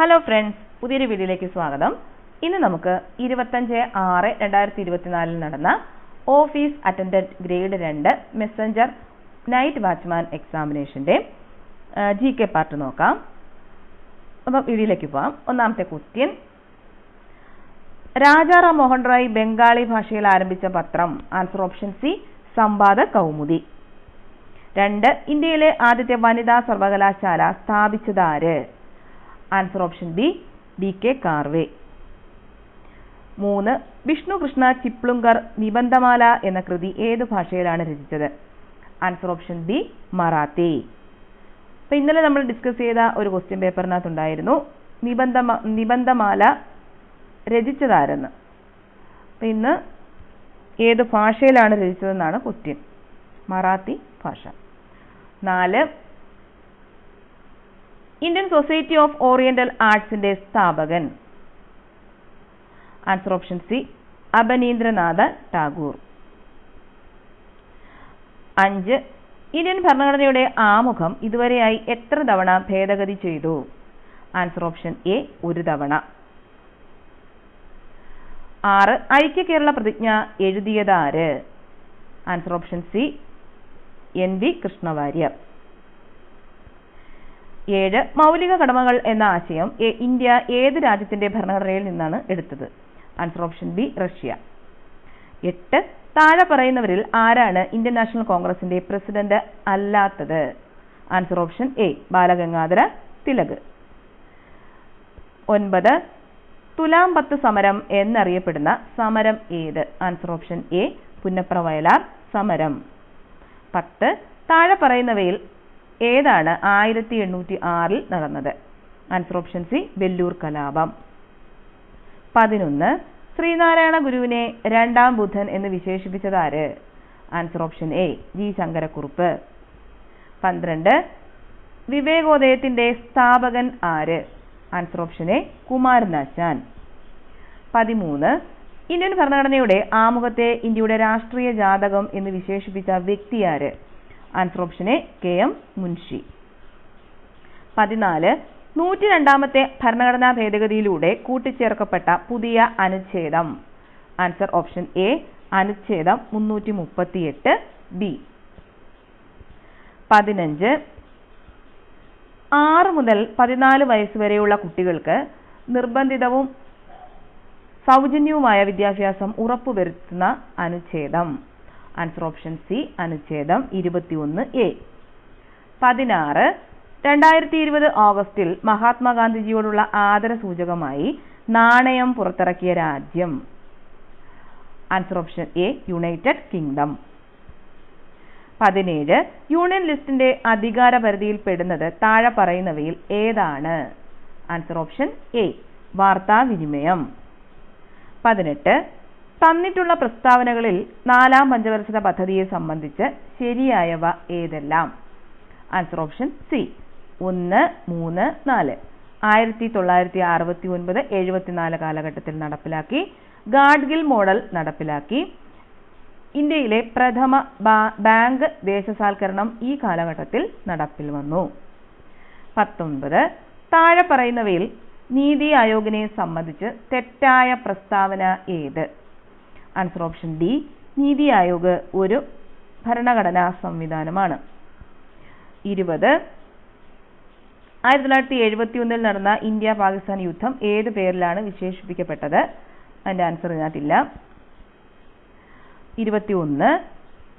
Hello friends പുതിയൊരു വീഡിയോയിലേക്ക് സ്വാഗതം. ഇന്ന് നമുക്ക് ഇരുപത്തഞ്ച് ആറ് രണ്ടായിരത്തി ഇരുപത്തിനാലിൽ നടന്ന ഓഫീസ് അറ്റൻഡന്റ് ഗ്രേഡ് രണ്ട് മെസ്സഞ്ചർ നൈറ്റ് വാച്ച്മാൻ എക്സാമിനേഷന്റെ ജി കെ പാർട്ട് നോക്കാം. അപ്പം വീഡിയോയിലേക്ക് പോകാം ഒന്നാമത്തെ ക്വസ്റ്റ്യൻ രാജാറാം മോഹൻ റോയ് ബംഗാളി ഭാഷയിൽ ആരംഭിച്ച പത്രം ആൻസർ ഓപ്ഷൻ സി സംവാദ കൗമുദി. രണ്ട് ഇന്ത്യയിലെ ആദ്യത്തെ വനിതാ സർവകലാശാല സ്ഥാപിച്ചതാര് answer option B D K Karve മൂന്ന് വിഷ്ണു കൃഷ്ണ ചിപ്ലുങ്കർ നിബന്ധമാല എന്ന കൃതി ഏത് ഭാഷയിലാണ് രചിച്ചത്? Answer option B Marathi. അപ്പം ഇന്നലെ നമ്മൾ ഡിസ്കസ് ചെയ്ത ഒരു ക്വസ്റ്റ്യൻ പേപ്പറിനകത്തുണ്ടായിരുന്നു നിബന്ധ നിബന്ധമാല രചിച്ചതാരെന്ന്. അപ്പം ഇന്ന് ഏത് ഭാഷയിലാണ് രചിച്ചതെന്നാണ് ക്വസ്റ്റ്യൻ മറാത്തി ഭാഷ. നാല് ഇന്ത്യൻ സൊസൈറ്റി ഓഫ് ഓറിയന്റൽ ആർട്സിന്റെ സ്ഥാപകൻ. Answer option C Abanindranath Tagore. അഞ്ച് ഇന്ത്യൻ ഭരണഘടനയുടെ ആമുഖം ഇതുവരെയായി എത്ര തവണ ഭേദഗതി ചെയ്തു? ആൻസർ ഓപ്ഷൻ എ ഒരു തവണ. ആറ് ഐക്യ കേരള പ്രതിജ്ഞ എഴുതിയതാര് answer option C N V Krishna Warrier. ഏഴ് മൗലിക കടമകൾ എന്ന ആശയം ഇന്ത്യ ഏത് രാജ്യത്തിന്റെ ഭരണഘടനയിൽ നിന്നാണ് എടുത്തത്? Answer option B Russia. എട്ട് താഴെ പറയുന്നവരിൽ ആരാണ് ഇന്ത്യൻ നാഷണൽ കോൺഗ്രസിന്റെ പ്രസിഡന്റ് അല്ലാത്തത്? Answer option A Balagangadhara Tilak. ഒൻപത് തുലാം പത്ത് സമരം എന്നറിയപ്പെടുന്ന സമരം ഏത്? Answer option A Punnapra Vayalar സമരം. പത്ത് താഴെ പറയുന്നവയിൽ ഏതാണ് ആയിരത്തി എണ്ണൂറ്റി ആറിൽ നടന്നത്? ആൻസർ ഓപ്ഷൻ സി വെല്ലൂർ കലാപം. പതിനൊന്ന് ശ്രീനാരായണ ഗുരുവിനെ രണ്ടാം ബുദ്ധൻ എന്ന് വിശേഷിപ്പിച്ചത് ആര്? Answer option A G Sankarakurup. പന്ത്രണ്ട് വിവേകോദയത്തിന്റെ സ്ഥാപകൻ ആര്? Answer option A Kumaranasan. പതിമൂന്ന് ഇന്ത്യൻ ഭരണഘടനയുടെ ആമുഖത്തെ ഇന്ത്യയുടെ രാഷ്ട്രീയ ജാതകം എന്ന് വിശേഷിപ്പിച്ച വ്യക്തി ആര്? Answer option A K M Munshi. പതിനാല് നൂറ്റി രണ്ടാമത്തെ ഭരണഘടനാ ഭേദഗതിയിലൂടെ കൂട്ടിച്ചേർക്കപ്പെട്ട പുതിയ അനുച്ഛേദം. ആൻസർ ഓപ്ഷൻ എ അനുച്ഛേദം മുന്നൂറ്റി മുപ്പത്തിയെട്ട് ബി. പതിനഞ്ച് ആറ് മുതൽ പതിനാല് വയസ്സ് വരെയുള്ള കുട്ടികൾക്ക് നിർബന്ധിതവും സൗജന്യവുമായ വിദ്യാഭ്യാസം ഉറപ്പുവരുത്തുന്ന അനുച്ഛേദം. ആൻസർ ഓപ്ഷൻ സി അനുച്ഛേദം ഇരുപത്തിയൊന്ന് എ പതിനാറ് രണ്ടായിരത്തി ഇരുപത് ഓഗസ്റ്റിൽ മഹാത്മാഗാന്ധിജിയോടുള്ള ആദര സൂചകമായി നാണയം പുറത്തിറക്കിയ രാജ്യം. Answer option A United Kingdom പതിനേഴ് യൂണിയൻ ലിസ്റ്റിന്റെ അധികാര പരിധിയിൽ പെടുന്നത് താഴെ പറയുന്നവയിൽ ഏതാണ്? ആൻസർ ഓപ്ഷൻ എ വാർത്താവിനിമയം. പതിനെട്ട് തന്നിട്ടുള്ള പ്രസ്താവനകളിൽ നാലാം പഞ്ചവത്സര പദ്ധതിയെ സംബന്ധിച്ച് ശരിയായവ ഏതെല്ലാം? ആൻസർ ഓപ്ഷൻ സി ഒന്ന് മൂന്ന് നാല്. ആയിരത്തി തൊള്ളായിരത്തി അറുപത്തി ഒൻപത് എഴുപത്തിനാല് കാലഘട്ടത്തിൽ നടപ്പിലാക്കി ഗാഡ്ഗിൽ മോഡൽ നടപ്പിലാക്കി. ഇന്ത്യയിലെ പ്രഥമ ബാങ്ക് ദേശസാൽക്കരണം ഈ കാലഘട്ടത്തിൽ നടപ്പിൽ വന്നു. പത്തൊൻപത്. താഴെ പറയുന്നവയിൽ നീതി ആയോഗിനെ സംബന്ധിച്ച് തെറ്റായ പ്രസ്താവന ഏത്? Answer option D NITI Aayog ഒരു ഭരണഘടനാ സംവിധാനമാണ്. ഇരുപത് ആയിരത്തി തൊള്ളായിരത്തി എഴുപത്തി ഒന്നിൽ നടന്ന ഇന്ത്യ പാകിസ്ഥാൻ യുദ്ധം ഏത് പേരിലാണ് വിശേഷിപ്പിക്കപ്പെട്ടത്? അതിന്റെ ആൻസർ ഇതിനകത്തില്ല. ഇരുപത്തിയൊന്ന്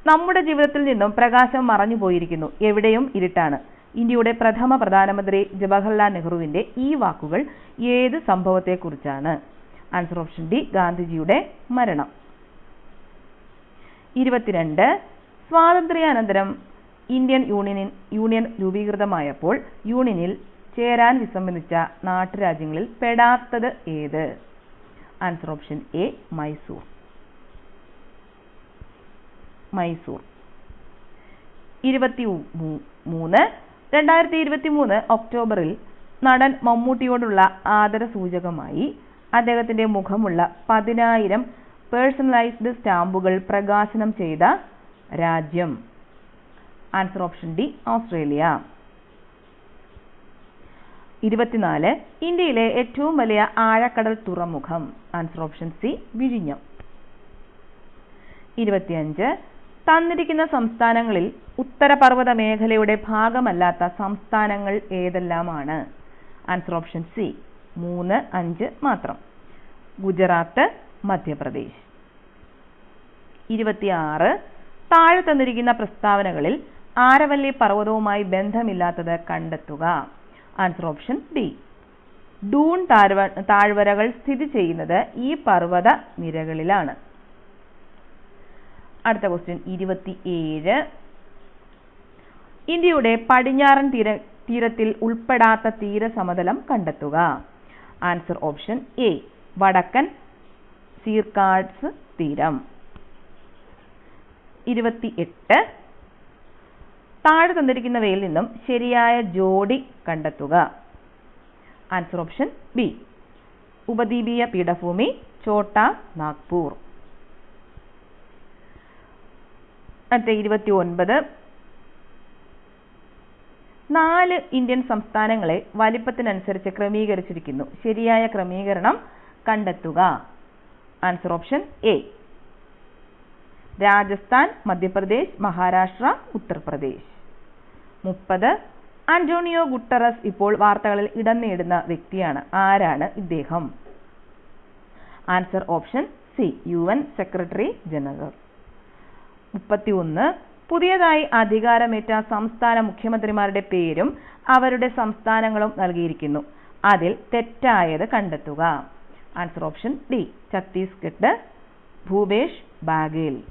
നമ്മുടെ ജീവിതത്തിൽ നിന്നും പ്രകാശം മറഞ്ഞു പോയിരിക്കുന്നു. എവിടെയും ഇരുട്ടാണ്. ഇന്ത്യയുടെ പ്രഥമ പ്രധാനമന്ത്രി ജവഹർലാൽ നെഹ്റുവിന്റെ ഈ വാക്കുകൾ ഏത് സംഭവത്തെക്കുറിച്ചാണ്? ആൻസർ ഓപ്ഷൻ ഡി ഗാന്ധിജിയുടെ മരണം. ഇരുപത്തിരണ്ട്. സ്വാതന്ത്ര്യാനന്തരം ഇന്ത്യൻ യൂണിയൻ യൂണിയൻ രൂപീകൃതമായപ്പോൾ യൂണിയനിൽ ചേരാൻ വിസമ്മതിച്ച നാട്ടുരാജ്യങ്ങളിൽ പെടാത്തത് ഏത്? Answer option A Mysore. Mysore. ഇരുപത്തി മൂന്ന്. രണ്ടായിരത്തി ഇരുപത്തി മൂന്ന് ഒക്ടോബറിൽ നടൻ മമ്മൂട്ടിയോടുള്ള ആദര സൂചകമായി അദ്ദേഹത്തിന്റെ മുഖമുള്ള പതിനായിരം പേഴ്സണലൈസ്ഡ് സ്റ്റാമ്പുകൾ പ്രകാശനം ചെയ്ത രാജ്യം. ആൻസർ ഓപ്ഷൻ ഡി ഓസ്ട്രേലിയ ഇരുപത്തിനാല് ഇന്ത്യയിലെ ഏറ്റവും വലിയ ആഴക്കടൽ തുറമുഖം. ആൻസർ ഓപ്ഷൻ സി വിഴിഞ്ഞം. ഇരുപത്തിയഞ്ച് തന്നിരിക്കുന്ന സംസ്ഥാനങ്ങളിൽ ഉത്തരപർവത മേഖലയുടെ ഭാഗമല്ലാത്ത സംസ്ഥാനങ്ങൾ ഏതെല്ലാമാണ്? ആൻസർ ഓപ്ഷൻ സി മൂന്ന് അഞ്ച് മാത്രം. ഗുജറാത്ത് മധ്യപ്രദേശ്. ഇരുപത്തിയാറ്. താഴെ തന്നിരിക്കുന്ന പ്രസ്താവനകളിൽ ആരവല്ലി പർവതവുമായി ബന്ധമില്ലാത്തത് കണ്ടെത്തുക. ആൻസർ ഓപ്ഷൻ ബി ഡൂൺ താഴ്വ താഴ്വരകൾ സ്ഥിതി ചെയ്യുന്നത് ഈ പർവത നിരകളിലാണ്. അടുത്ത ക്വസ്റ്റ്യൻ ഇരുപത്തിയേഴ്. ഇന്ത്യയുടെ പടിഞ്ഞാറൻ തീര തീരത്തിൽ ഉൾപ്പെടാത്ത തീരസമതലം കണ്ടെത്തുക. ആൻസർ ഓപ്ഷൻ എ വടക്കൻ സീർക്കാഡ്സ് തീരം. ഇരുപത്തി എട്ട് താഴെ തന്നിരിക്കുന്നവയിൽ നിന്നും ശരിയായ ജോഡി കണ്ടെത്തുക. ആൻസർ ഓപ്ഷൻ ബി ഉപദ്വീപീയ പീഠഭൂമി ചോട്ട നാഗ്പൂർ. അടുത്ത ഇരുപത്തി ഒൻപത് നാല് ഇന്ത്യൻ സംസ്ഥാനങ്ങളെ വലിപ്പത്തിനനുസരിച്ച് ക്രമീകരിച്ചിരിക്കുന്നു. ശരിയായ ക്രമീകരണം കണ്ടെത്തുക. Answer option A Rajasthan Madhya Pradesh Maharashtra Uttar Pradesh മുപ്പത്. ആന്റോണിയോ ഗുട്ടറസ് ഇപ്പോൾ വാർത്തകളിൽ ഇടം നേടുന്ന വ്യക്തിയാണ്. ആരാണ് ഇദ്ദേഹം? Answer option C U N secretary general മുപ്പത്തിയൊന്ന്. പുതിയതായി അധികാരമേറ്റ സംസ്ഥാന മുഖ്യമന്ത്രിമാരുടെ പേരും അവരുടെ സംസ്ഥാനങ്ങളും നൽകിയിരിക്കുന്നു. അതിൽ തെറ്റായത് കണ്ടെത്തുക. Answer option D Chhattisgarh Bhupesh Baghel.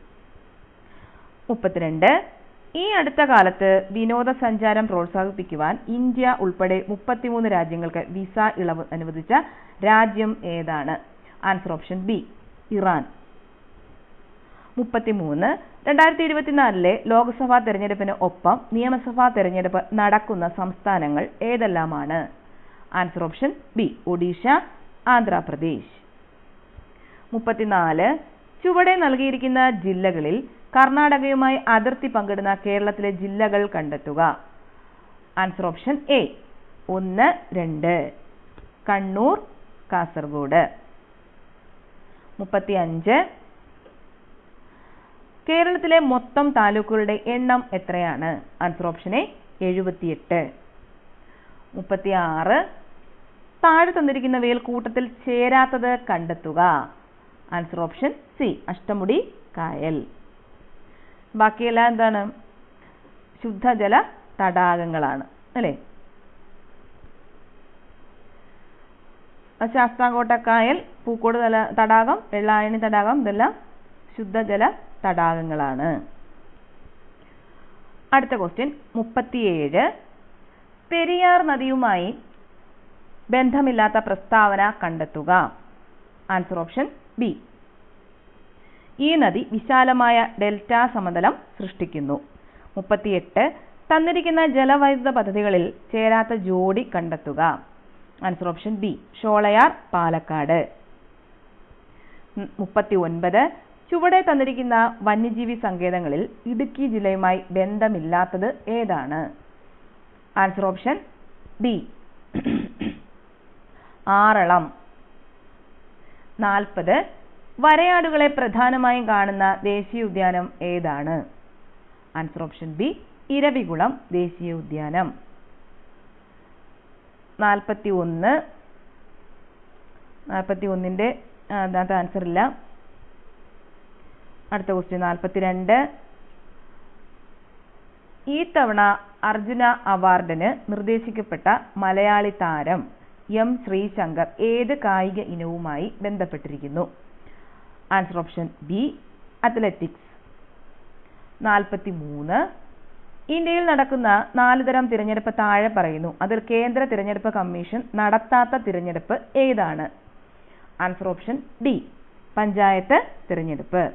മുപ്പത്തിരണ്ട്. ഈ അടുത്ത കാലത്ത് വിനോദസഞ്ചാരം പ്രോത്സാഹിപ്പിക്കുവാൻ ഇന്ത്യ ഉൾപ്പെടെ മുപ്പത്തിമൂന്ന് രാജ്യങ്ങൾക്ക് വിസ ഇളവ് അനുവദിച്ച രാജ്യം ഏതാണ്? Answer option B Iran. മുപ്പത്തിമൂന്ന്. രണ്ടായിരത്തി ഇരുപത്തിനാലിലെ ലോക്സഭാ തെരഞ്ഞെടുപ്പിന് ഒപ്പം നിയമസഭാ തെരഞ്ഞെടുപ്പ് നടക്കുന്ന സംസ്ഥാനങ്ങൾ ഏതെല്ലാമാണ്? Answer option B Odisha. Andhra Pradesh. മുപ്പത്തിനാല് ചുവടെ നൽകിയിരിക്കുന്ന ജില്ലകളിൽ കർണാടകയുമായി അതിർത്തി പങ്കിടുന്ന കേരളത്തിലെ ജില്ലകൾ കണ്ടെത്തുക. ആൻസർ ഓപ്ഷൻ എ ഒന്ന് രണ്ട്. കണ്ണൂർ കാസർഗോഡ്. മുപ്പത്തി അഞ്ച് കേരളത്തിലെ മൊത്തം താലൂക്കുകളുടെ എണ്ണം എത്രയാണ്? ആൻസർ ഓപ്ഷൻ എ എഴുപത്തിയെട്ട്. മുപ്പത്തി ആറ് താഴെ തന്നിരിക്കുന്നവയിൽ കൂട്ടത്തിൽ ചേരാത്തത് കണ്ടെത്തുക. ആൻസർ ഓപ്ഷൻ സി അഷ്ടമുടി കായൽ. ബാക്കിയെല്ലാം എന്താണ്? ശുദ്ധജല തടാകങ്ങളാണ് അല്ലേ? ശാസ്താംകോട്ട കായൽ പൂക്കോട് തല തടാകം വെള്ളായണി തടാകം ഇതെല്ലാം ശുദ്ധജല തടാകങ്ങളാണ്. അടുത്ത ക്വസ്റ്റ്യൻ മുപ്പത്തിയേഴ്. പെരിയാർ നദിയുമായി ബന്ധമില്ലാത്ത പ്രസ്താവന കണ്ടെത്തുക. ആൻസർ ഓപ്ഷൻ ബി ഈ നദി വിശാലമായ ഡെൽറ്റ സമതലം സൃഷ്ടിക്കുന്നു. മുപ്പത്തിയെട്ട് തന്നിരിക്കുന്ന ജലവൈദ്യുത പദ്ധതികളിൽ ചേരാത്ത ജോഡി കണ്ടെത്തുക. Answer option B Sholayar Palakkad. മുപ്പത്തി ഒൻപത് ചുവടെ തന്നിരിക്കുന്ന വന്യജീവി സങ്കേതങ്ങളിൽ ഇടുക്കി ജില്ലയുമായി ബന്ധമില്ലാത്തത് ഏതാണ്? Answer option D Aralam. നാൽപ്പത്. വരയാടുകളെ പ്രധാനമായും കാണുന്ന ദേശീയ ഉദ്യാനം ഏതാണ്? ആൻസർ ഓപ്ഷൻ ബി ഇരവികുളം ദേശീയ ഉദ്യാനം. നാൽപ്പത്തി ഒന്ന് നാൽപ്പത്തി ഒന്നിന്റെ അതിനകത്ത് ആൻസർ ഇല്ല. അടുത്ത ക്വസ്റ്റ്യൻ നാൽപ്പത്തിരണ്ട്. ഈ തവണ അർജുന അവാർഡിന് നിർദ്ദേശിക്കപ്പെട്ട മലയാളി താരം എം ശ്രീശങ്കർ ഏത് കായിക ഇനവുമായി ബന്ധപ്പെട്ടിരിക്കുന്നു? ആൻസർ ഓപ്ഷൻ ബി അത്ലറ്റിക്സ് നാൽപ്പത്തി മൂന്ന് ഇന്ത്യയിൽ നടക്കുന്ന നാല് തരം തിരഞ്ഞെടുപ്പ് താഴെ പറയുന്നു. അതിൽ കേന്ദ്ര തിരഞ്ഞെടുപ്പ് കമ്മീഷൻ നടത്താത്ത തിരഞ്ഞെടുപ്പ് ഏതാണ്? ആൻസർ ഓപ്ഷൻ ഡി പഞ്ചായത്ത് തിരഞ്ഞെടുപ്പ്.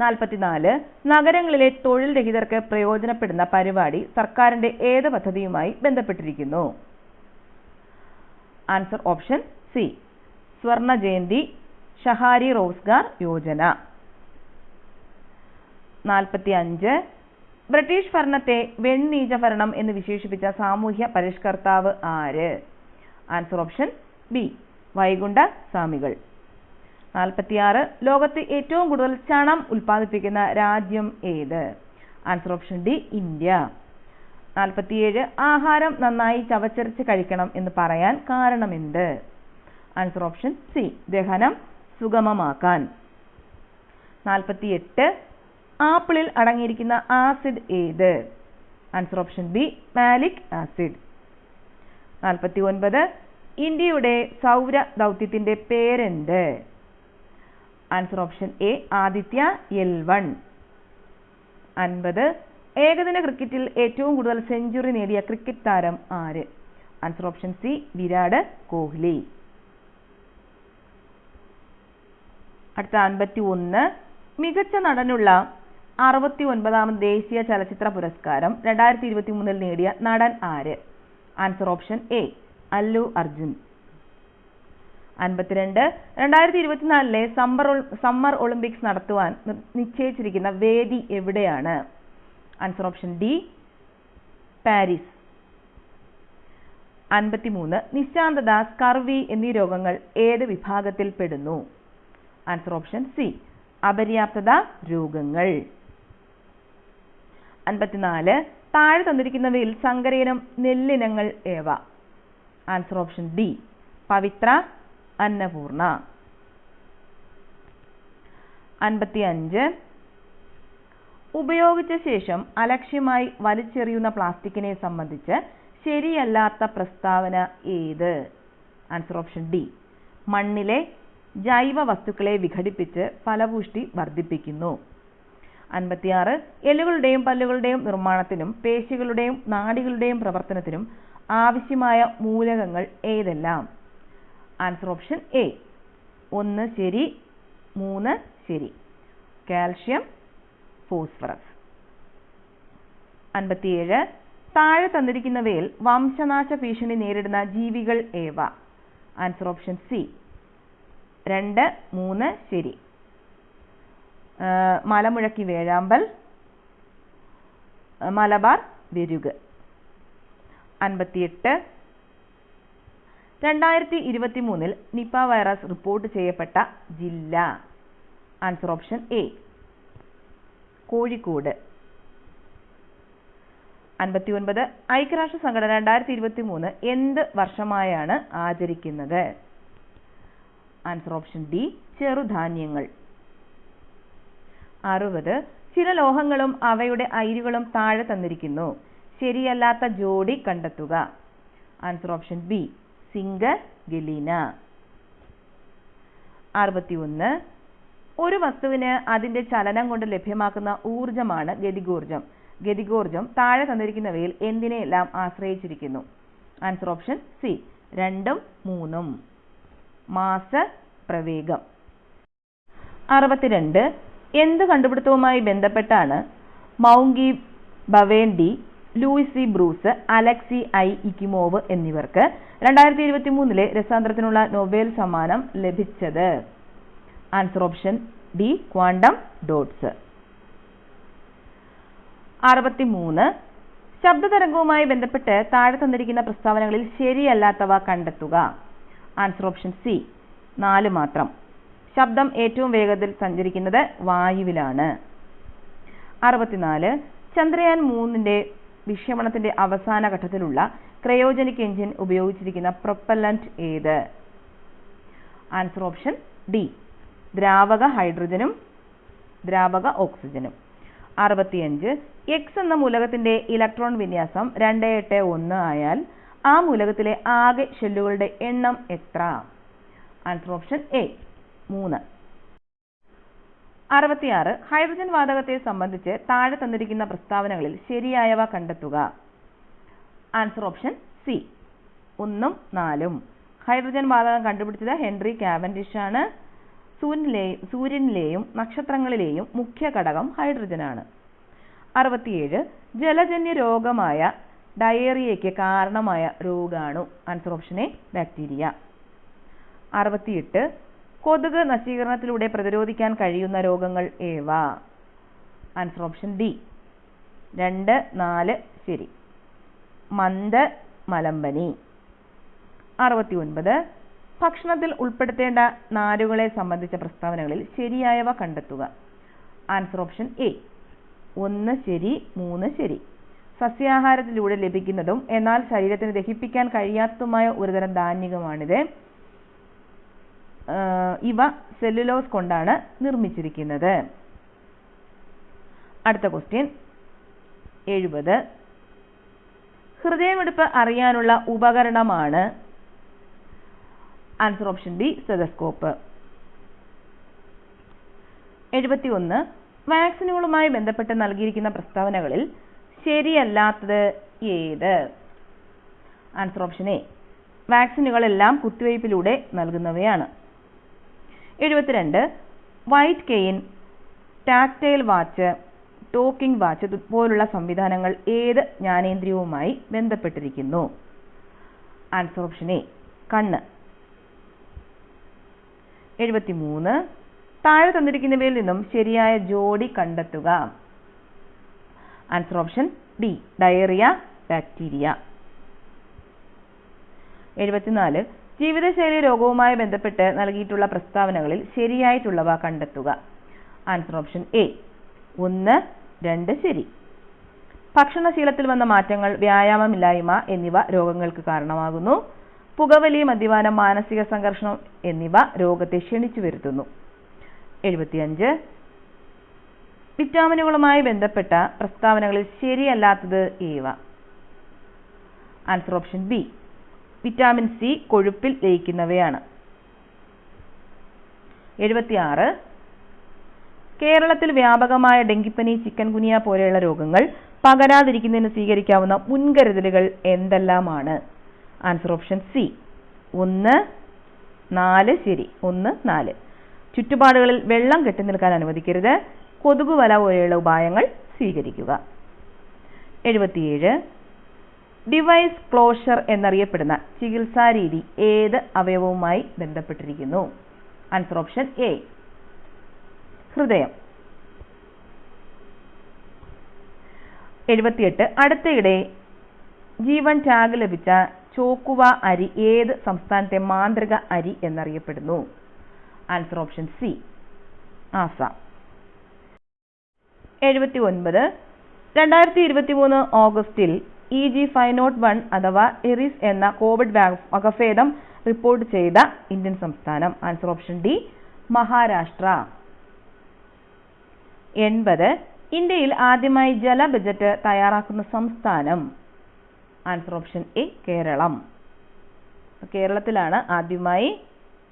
നാൽപ്പത്തിനാല് നഗരങ്ങളിലെ തൊഴിൽ രഹിതർക്ക് പ്രയോജനപ്പെടുന്ന പരിപാടി സർക്കാരിന്റെ ഏത് പദ്ധതിയുമായി ബന്ധപ്പെട്ടിരിക്കുന്നു? Answer option C. Swarna Jayanti Shahari Rozgar Yojana. നാൽപ്പത്തി അഞ്ച് ബ്രിട്ടീഷ് ഭരണത്തെ വെണ്ണീജ ഭരണം എന്ന് വിശേഷിപ്പിച്ച സാമൂഹ്യ പരിഷ്കർത്താവ് ആര്? Answer option B. വൈകുണ്ഠ സ്വാമികൾ. നാൽപ്പത്തിയാറ്. ലോകത്ത് ഏറ്റവും കൂടുതൽ ചണം ഉൽപ്പാദിപ്പിക്കുന്ന രാജ്യം ഏത്? Answer option D India. നാൽപ്പത്തിയേഴ് ആഹാരം നന്നായി ചവച്ചരച്ച് കഴിക്കണം എന്ന് പറയാൻ കാരണമെന്ത്? ആൻസർ ഓപ്ഷൻ സി ദഹനം സുഗമമാക്കാൻ. നാൽപ്പത്തിയെട്ട് ആപ്പിളിൽ അടങ്ങിയിരിക്കുന്ന ആസിഡ് ഏത്? Answer option B malic acid നാൽപ്പത്തി ഒൻപത് ഇന്ത്യയുടെ സൗര ദൗത്യത്തിന്റെ പേരെന്ത്? Answer option A Aditya L one. അൻപത് ഏകദിന ക്രിക്കറ്റിൽ ഏറ്റവും കൂടുതൽ സെഞ്ചുറി നേടിയ ക്രിക്കറ്റ് താരം ആര്? Answer option C Virat Kohli. അടുത്ത അൻപത്തി ഒന്ന് മികച്ച നടനുള്ള അറുപത്തി ഒൻപതാമത് ദേശീയ ചലച്ചിത്ര പുരസ്കാരം രണ്ടായിരത്തി ഇരുപത്തി മൂന്നിൽ നേടിയ നടൻ ആര്? Answer option A Allu Arjun. അൻപത്തിരണ്ട് രണ്ടായിരത്തി ഇരുപത്തിനാലിലെ സമ്മർ സമ്മർ ഒളിമ്പിക്സ് നടത്തുവാൻ നിശ്ചയിച്ചിരിക്കുന്ന വേദി എവിടെയാണ്? ആൻസർ ഓപ്ഷൻ ഡി പാരീസ് അൻപത്തിമൂന്ന് നിശാന്തത സ്കർവി എന്നീ രോഗങ്ങൾ ഏത് വിഭാഗത്തിൽ പെടുന്നു? ആൻസർ ഓപ്ഷൻ സി അപര്യാപ്തത രോഗങ്ങൾ. അൻപത്തിനാല് താഴെ തന്നിരിക്കുന്നവയിൽ സങ്കരയിനം നെല്ലിനങ്ങൾ ഏവ? Answer option D Pavithra Annapurna. അൻപത്തിയഞ്ച് ഉപയോഗിച്ച ശേഷം അലക്ഷ്യമായി വലിച്ചെറിയുന്ന പ്ലാസ്റ്റിക്കിനെ സംബന്ധിച്ച് ശരിയല്ലാത്ത പ്രസ്താവന ഏത്? ആൻസർ ഓപ്ഷൻ ഡി മണ്ണിലെ ജൈവ വസ്തുക്കളെ വിഘടിപ്പിച്ച് ഫലപുഷ്ടി വർദ്ധിപ്പിക്കുന്നു. അൻപത്തിയാറ്. എല്ലുകളുടെയും പല്ലുകളുടെയും നിർമ്മാണത്തിനും പേശികളുടെയും നാടികളുടെയും പ്രവർത്തനത്തിനും ആവശ്യമായ മൂലകങ്ങൾ ഏതെല്ലാം? ആൻസർ ഓപ്ഷൻ എ ഒന്ന് ശരി മൂന്ന് ശരി. Calcium phosphorus. അൻപത്തിയേഴ്. താഴെ തന്നിരിക്കുന്നവയിൽ വംശനാശ ഭീഷണി നേരിടുന്ന ജീവികൾ ഏവ? ആൻസർ ഓപ്ഷൻ സി രണ്ട് മൂന്ന് ശരി. മലമുഴക്കി വേഴാമ്പൽ. മലബാർ വെരുക്. അൻപത്തിയെട്ട്. രണ്ടായിരത്തി ഇരുപത്തി മൂന്നിൽ നിപ വൈറസ് റിപ്പോർട്ട് ചെയ്യപ്പെട്ട ജില്ല. Answer option A Kozhikode. അൻപത്തി ഒൻപത് ഐക്യരാഷ്ട്ര സംഘടന രണ്ടായിരത്തി ഇരുപത്തി മൂന്ന് എന്ത് വർഷമായാണ് ആചരിക്കുന്നത്? ആൻസർ ഓപ്ഷൻ ഡി ചെറുധാന്യങ്ങൾ. അറുപത്. ചില ലോഹങ്ങളും അവയുടെ അയിരുകളും താഴെ തന്നിരിക്കുന്നു. ശരിയല്ലാത്ത ജോഡി കണ്ടെത്തുക. Answer option B singer Galina അറുപത്തിയൊന്ന്. ഒരു വസ്തുവിന് അതിന്റെ ചലനം കൊണ്ട് ലഭ്യമാക്കുന്ന ഊർജമാണ് ഗതികോർജം ഗതികോർജം താഴെ തന്നിരിക്കുന്നവയിൽ എന്തിനെയെല്ലാം ആശ്രയിച്ചിരിക്കുന്നു? ആൻസർ ഓപ്ഷൻ സി രണ്ടും മൂന്നും. മാസ് പ്രവേഗം. അറുപത്തിരണ്ട്. എന്ത് കണ്ടുപിടുത്തവുമായി ബന്ധപ്പെട്ടാണ് Moungi Bawendi Louis E Brus Alexei I. Ekimov എന്നിവർക്ക് രണ്ടായിരത്തി ഇരുപത്തി മൂന്നിലെ രസാന്തരത്തിനുള്ള നൊബേൽ സമ്മാനം ലഭിച്ചത്. Answer option D quantum dots അറുപത്തിമൂന്ന്. ശബ്ദതരംഗവുമായി ബന്ധപ്പെട്ട് താഴെ തന്നിരിക്കുന്ന പ്രസ്താവനകളിൽ ശരിയല്ലാത്തവ കണ്ടെത്തുക. ആൻസർ ഓപ്ഷൻ സി നാല് മാത്രം. ശബ്ദം ഏറ്റവും വേഗത്തിൽ സഞ്ചരിക്കുന്നത് വായുവിലാണ്. അറുപത്തിനാല്. ചന്ദ്രയാൻ മൂന്നിന്റെ വിക്ഷേപണത്തിന്റെ അവസാന ഘട്ടത്തിലുള്ള ക്രയോജനിക് എഞ്ചിൻ ഉപയോഗിച്ചിരിക്കുന്ന പ്രൊപ്പല്ലന്റ് ഏത്? ആൻസർ ഓപ്ഷൻ ഡി ദ്രാവക ഹൈഡ്രജനും ദ്രാവക ഓക്സിജനും. അറുപത്തിയഞ്ച് എക്സ് എന്ന മൂലകത്തിന്റെ ഇലക്ട്രോൺ വിന്യാസം രണ്ട് എട്ട് ഒന്ന് ആയാൽ ആ മൂലകത്തിലെ ആകെ ഷെല്ലുകളുടെ എണ്ണം എത്ര? ആൻസർ ഓപ്ഷൻ എ മൂന്ന്. അറുപത്തിയാറ് ഹൈഡ്രജൻ വാതകത്തെ സംബന്ധിച്ച് താഴെ തന്നിരിക്കുന്ന പ്രസ്താവനകളിൽ ശരിയായവ കണ്ടെത്തുക. ആൻസർ ഓപ്ഷൻ സി ഒന്നും നാലും. ഹൈഡ്രജൻ വാതകം കണ്ടുപിടിച്ചത് ഹെൻറി കാവൻഡിഷ് ആണ്. സൂര്യനിലെയും നക്ഷത്രങ്ങളിലെയും മുഖ്യ ഘടകം ഹൈഡ്രജനാണ്. അറുപത്തിയേഴ് ജലജന്യ രോഗമായ ഡയേറിയയ്ക്ക് കാരണമായ രോഗാണു ആൻസർ ഓപ്ഷൻ എ ബാക്ടീരിയ. അറുപത്തിയെട്ട് കൊതുക് നശീകരണത്തിലൂടെ പ്രതിരോധിക്കാൻ കഴിയുന്ന രോഗങ്ങൾ ഏവ? Answer option D. രണ്ട് നാല് ശരി. മന്ദ മലമ്പനി. അറുപത്തി ഒൻപത് ഭക്ഷണത്തിൽ ഉൾപ്പെടുത്തേണ്ട നാരുകളെ സംബന്ധിച്ച പ്രസ്താവനകളിൽ ശരിയായവ കണ്ടെത്തുക. ആൻസർ ഓപ്ഷൻ എ ഒന്ന് ശരി മൂന്ന് ശരി. സസ്യാഹാരത്തിലൂടെ ലഭിക്കുന്നതും എന്നാൽ ശരീരത്തിന് ദഹിപ്പിക്കാൻ കഴിയാത്തതുമായ ഒരുതരം ധാന്യകമാണിത്. ഇവ സെല്ലുലോസ് കൊണ്ടാണ് നിർമ്മിച്ചിരിക്കുന്നത്. അടുത്ത ക്വസ്റ്റ്യൻ എഴുപത്. ഹൃദയമിടിപ്പ് അറിയാനുള്ള ഉപകരണമാണ് ആൻസർ ഓപ്ഷൻ ബി സ്റ്റെതസ്കോപ്പ് എഴുപത്തി ഒന്ന് വാക്സിനുകളുമായി ബന്ധപ്പെട്ട് നൽകിയിരിക്കുന്ന പ്രസ്താവനകളിൽ ശരിയല്ലാത്തത് ഏത്? ആൻസർ ഓപ്ഷൻ എ വാക്സിനുകളെല്ലാം കുത്തിവയ്പിലൂടെ നൽകുന്നവയാണ്. എഴുപത്തിരണ്ട് white cane tactile watch talking watch പോലുള്ള സംവിധാനങ്ങൾ ഏത് ജ്ഞാനേന്ദ്രിയവുമായി ബന്ധപ്പെട്ടിരിക്കുന്നു? ആൻസർ ഓപ്ഷൻ എ കണ്ണ്. എഴുപത്തിമൂന്ന്. താഴെ തന്നിരിക്കുന്നവയിൽ നിന്നും ശരിയായ ജോഡി കണ്ടെത്തുക. Answer option D diarrhoea bacteria എഴുപത്തിനാല്. ജീവിതശൈലി രോഗവുമായി ബന്ധപ്പെട്ട് നൽകിയിട്ടുള്ള പ്രസ്താവനകളിൽ ശരിയായിട്ടുള്ളവ കണ്ടെത്തുക. ആൻസർ ഓപ്ഷൻ എ ഒന്ന് രണ്ട് ശരി. ഭക്ഷണശീലത്തിൽ വന്ന മാറ്റങ്ങൾ വ്യായാമമില്ലായ്മ എന്നിവ രോഗങ്ങൾക്ക് കാരണമാകുന്നു. പുകവലി മദ്യപാനം മാനസിക സംഘർഷം എന്നിവ രോഗത്തെ ക്ഷണിച്ചു വരുത്തുന്നു. എഴുപത്തിയഞ്ച്. വിറ്റാമിനുകളുമായി ബന്ധപ്പെട്ട പ്രസ്താവനകളിൽ ശരിയല്ലാത്തത് ഏവ? Answer option B. Vitamin C കൊഴുപ്പിൽ ലയിക്കുന്നവയാണ്. എഴുപത്തിയാറ്. കേരളത്തിൽ വ്യാപകമായ ഡെങ്കിപ്പനി ചിക്കൻ പോലെയുള്ള രോഗങ്ങൾ പകരാതിരിക്കുന്നതിന് സ്വീകരിക്കാവുന്ന മുൻകരുതലുകൾ എന്തെല്ലാമാണ്? ആൻസർ ഓപ്ഷൻ സി ഒന്ന് നാല് ശരി. ഒന്ന് നാല്. ചുറ്റുപാടുകളിൽ വെള്ളം കെട്ടി നിൽക്കാൻ അനുവദിക്കരുത്. കൊതുകുവല പോലെയുള്ള ഉപായങ്ങൾ സ്വീകരിക്കുക. എഴുപത്തിയേഴ്. ഡിവൈസ് ക്ലോഷർ എന്നറിയപ്പെടുന്ന ചികിത്സാ രീതി ഏത് അവയവവുമായി ബന്ധപ്പെട്ടിരിക്കുന്നു? ആൻസർ ഓപ്ഷൻ എ ഹൃദയം. എഴുപത്തിയെട്ട്. അടുത്തയിടെ ജീവൻ ടാഗ് ലഭിച്ച ചോക്കുവ അരി ഏത് സംസ്ഥാനത്തെ മാന്ത്രിക അരി എന്നറിയപ്പെടുന്നു? Answer option C Assam. എഴുപത്തി ഒൻപത് രണ്ടായിരത്തി ഇരുപത്തി മൂന്ന് ഓഗസ്റ്റിൽ E G five note one അഥവാ എറിസ് എന്ന കോവിഡ് വകഭേദം റിപ്പോർട്ട് ചെയ്ത ഇന്ത്യൻ സംസ്ഥാനം. Answer option D Maharashtra. എൺപത് ഇന്ത്യയിൽ ആദ്യമായി ജല ബജറ്റ് തയ്യാറാക്കുന്ന സംസ്ഥാനം. ആൻസർ ഓപ്ഷൻ എ കേരളം കേരളത്തിലാണ് ആദ്യമായി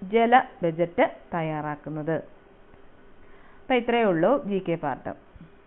ജല ബജറ്റ് തയ്യാറാക്കുന്നത്. അപ്പം ഇത്രയേ ഉള്ളൂ ജി കെ പാർട്ട്